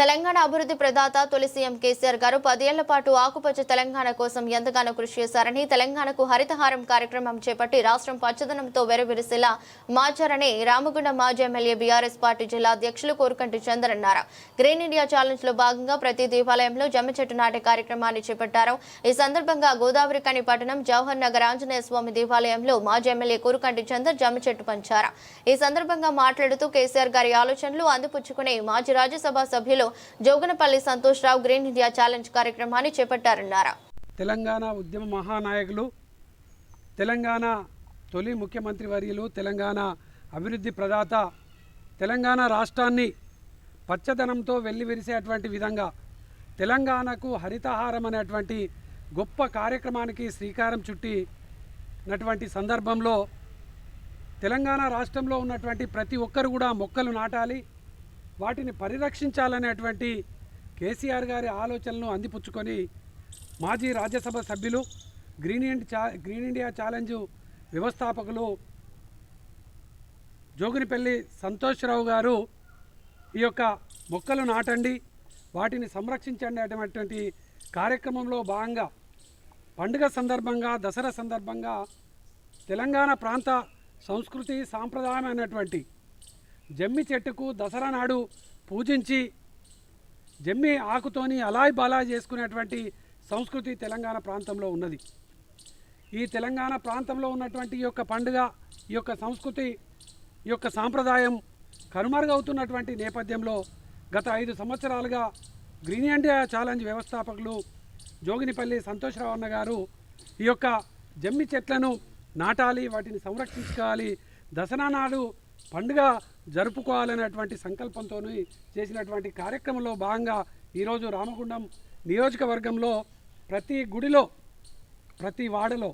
తెలంగాణ అభివృద్ధి ప్రదాత తొలి సీఎం కేసీఆర్ గారు పదేళ్ళ పాటు ఆకుపచ్చ తెలంగాణ కోసం ఎంతగానో కృషి చేశారని తెలంగాణకు హరితహారం కార్యక్రమం చేపట్టి రాష్ట్రం పచ్చదనంతో వెరవిరిసేలా మార్చారని రామగుండ మాజీ ఎమ్మెల్యే బీఆర్ఎస్ పార్టీ జిల్లా అధ్యక్షులు కోరుకంటి చందర్ అన్నారు. గ్రీన్ ఇండియా ఛాలెంజ్లో భాగంగా ప్రతి దేవాలయంలో జమ్మ చెట్టు నాటే కార్యక్రమాన్ని చేపట్టారు. ఈ సందర్భంగా గోదావరి కని పట్టణం జవహర్ నగర్ ఆంజనేయ స్వామి దేవాలయంలో మాజీ ఎమ్మెల్యే కోరుకంటి చందర్ జమ్మ చెట్టు పంచారు. ఈ సందర్భంగా మాట్లాడుతూ కేసీఆర్ గారి ఆలోచనలు అందిపుచ్చుకునే మాజీ రాజ్యసభ సభ్యులు Joginapally Santosh Rao green India challenge కార్యక్రమాన్ని చేపట్టారన్నారు. తెలంగాణ ఉద్యమ మహానాయకులు తెలంగాణ తొలి ముఖ్యమంత్రి వర్యులు తెలంగాణ అభివృద్ధి ప్రదాత తెలంగాణ రాష్ట్రాన్ని పచ్చదనంతో వెల్లివిరిసేటువంటి విధంగా తెలంగాణకు హరితహారం అనేటువంటి గొప్ప కార్యక్రమానికి శ్రీకారం చుట్టినటువంటి సందర్భంలో తెలంగాణ రాష్ట్రంలో ఉన్నటువంటి ప్రతి ఒక్కరు కూడా మొక్కలు నాటాలి. వాటిని పరిరక్షించాలనేటువంటి కేసీఆర్ గారి ఆలోచనలను అందిపుచ్చుకొని మాజీ రాజ్యసభ సభ్యులు గ్రీన్ ఇండి చా గ్రీన్ ఇండియా ఛాలెంజ్ వ్యవస్థాపకులు జోగినిపల్లి సంతోష్రావు గారు ఈ యొక్క మొక్కలు నాటండి వాటిని సంరక్షించండి అనేటువంటి కార్యక్రమంలో భాగంగా పండుగ సందర్భంగా దసరా సందర్భంగా తెలంగాణ ప్రాంత సంస్కృతి సాంప్రదాయం అనేటువంటి జమ్మి చెట్టుకు దసరా నాడు పూజించి జమ్మి ఆకుతోని అలాయ్ బలాయ్ చేసుకునేటువంటి సంస్కృతి తెలంగాణ ప్రాంతంలో ఉన్నది. ఈ తెలంగాణ ప్రాంతంలో ఉన్నటువంటి ఈ యొక్క పండుగ ఈ యొక్క సంస్కృతి ఈ యొక్క సాంప్రదాయం కనుమరుగవుతున్నటువంటి నేపథ్యంలో గత ఐదు సంవత్సరాలుగా గ్రీన్ ఇండియా ఛాలెంజ్ వ్యవస్థాపకులు జోగినిపల్లి సంతోషరావు అన్న గారు ఈ యొక్క జమ్మి చెట్లను నాటాలి వాటిని సంరక్షించుకోవాలి. దసరా నాడు పండుగ జరుపుకోవాలనేటువంటి సంకల్పంతో చేసినటువంటి కార్యక్రమంలో భాగంగా ఈరోజు రామగుండం నియోజకవర్గంలో ప్రతి గుడిలో ప్రతి వాడలో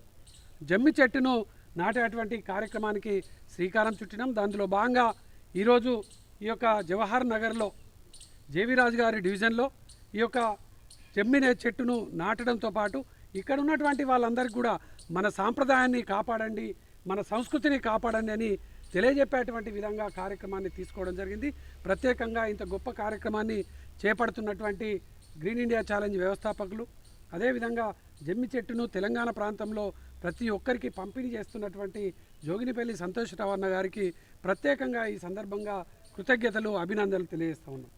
జమ్మి చెట్టును నాటేటువంటి కార్యక్రమానికి శ్రీకారం చుట్టినాం. దానిలో భాగంగా ఈరోజు ఈ యొక్క జవహర్ నగర్లో జేవిరాజు గారి డివిజన్లో ఈ యొక్క జమ్మినే చెట్టును నాటడంతో పాటు ఇక్కడ ఉన్నటువంటి వాళ్ళందరికీ కూడా మన సాంప్రదాయాన్ని కాపాడండి మన సంస్కృతిని కాపాడండి అని తెలియజెప్పేటువంటి విధంగా కార్యక్రమాన్ని తీసుకోవడం జరిగింది. ప్రత్యేకంగా ఇంత గొప్ప కార్యక్రమాన్ని చేపడుతున్నటువంటి గ్రీన్ ఇండియా ఛాలెంజ్ వ్యవస్థాపకులు అదేవిధంగా జమ్మి చెట్టును తెలంగాణ ప్రాంతంలో ప్రతి ఒక్కరికి పంపిణీ చేస్తున్నటువంటి జోగినిపల్లి సంతోష్ అన్న గారికి ప్రత్యేకంగా ఈ సందర్భంగా కృతజ్ఞతలు అభినందనలు తెలియజేస్తూ ఉన్నాం.